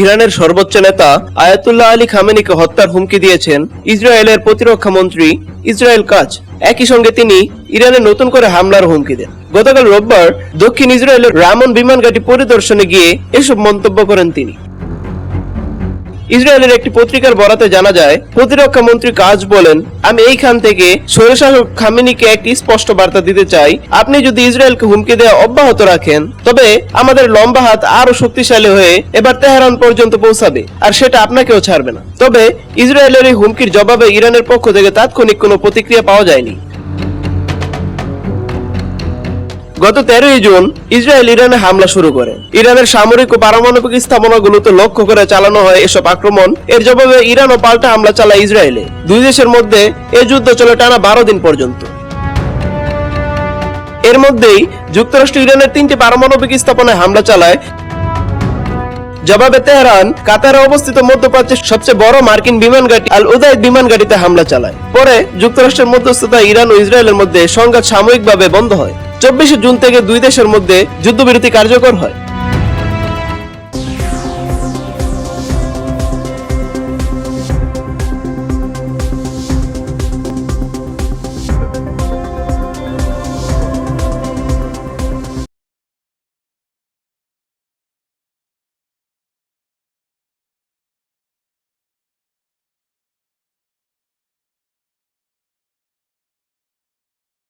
ইরানের সর্বোচ্চ নেতা আয়াতুল্লাহ আলী খামেনিকে হত্যার হুমকি দিয়েছেন ইসরায়েলের প্রতিরক্ষা মন্ত্রী ইসরায়েল কাজ। একই সঙ্গে তিনি ইরানে নতুন করে হামলার হুমকি দেন। গতকাল রোববার দক্ষিণ ইসরায়েলের রামন বিমান ঘাঁটি পরিদর্শনে গিয়ে এসব মন্তব্য করেন তিনি। ইসরায়েলের একটি পত্রিকার বরাতে জানা যায়, প্রতিরক্ষা মন্ত্রী কাজ বলেন, আমি এইখান থেকে স্বৈরশাসক খামিনিকে একটি স্পষ্ট বার্তা দিতে চাই। আপনি যদি ইসরায়েলকে হুমকি দেওয়া অব্যাহত রাখেন, তবে আমাদের লম্বা হাত আরও শক্তিশালী হয়ে এবার তেহরান পর্যন্ত পৌঁছাবে, আর সেটা আপনাকেও ছাড়বে না। তবে ইসরায়েলের এই হুমকির জবাবে ইরানের পক্ষ থেকে তাৎক্ষণিক কোনো প্রতিক্রিয়া পাওয়া যায়নি। গত তেরোই জুন ইসরায়েল ইরানে হামলা শুরু করে। ইরানের সামরিক ও পারমাণবিক স্থাপনাগুলোতে লক্ষ্য করে চালানো হয় এসব আক্রমণ। এর জবাবে ইরান ও পাল্টা হামলা চালায় ইসরায়েলে। দুই দেশের মধ্যে এই যুদ্ধ চলে টানা বারো দিন পর্যন্ত। এর মধ্যেই যুক্তরাষ্ট্র ইরানের তিনটি পারমাণবিক স্থাপনায় হামলা চালায়। জবাবে তেহরান, কাতারে অবস্থিত মধ্যপ্রাচ্যের সবচেয়ে বড় মার্কিন বিমান ঘাঁটি আল উদাইদ বিমান ঘাঁটিতে হামলা চালায়। পরে যুক্তরাষ্ট্রের মধ্যস্থতা ইরান ও ইসরায়েলের মধ্যে সংঘাত সাময়িকভাবে বন্ধ হয়। চব্বিশে জুন থেকে দুই দেশের মধ্যে যুদ্ধবিরতি কার্যকর হয়।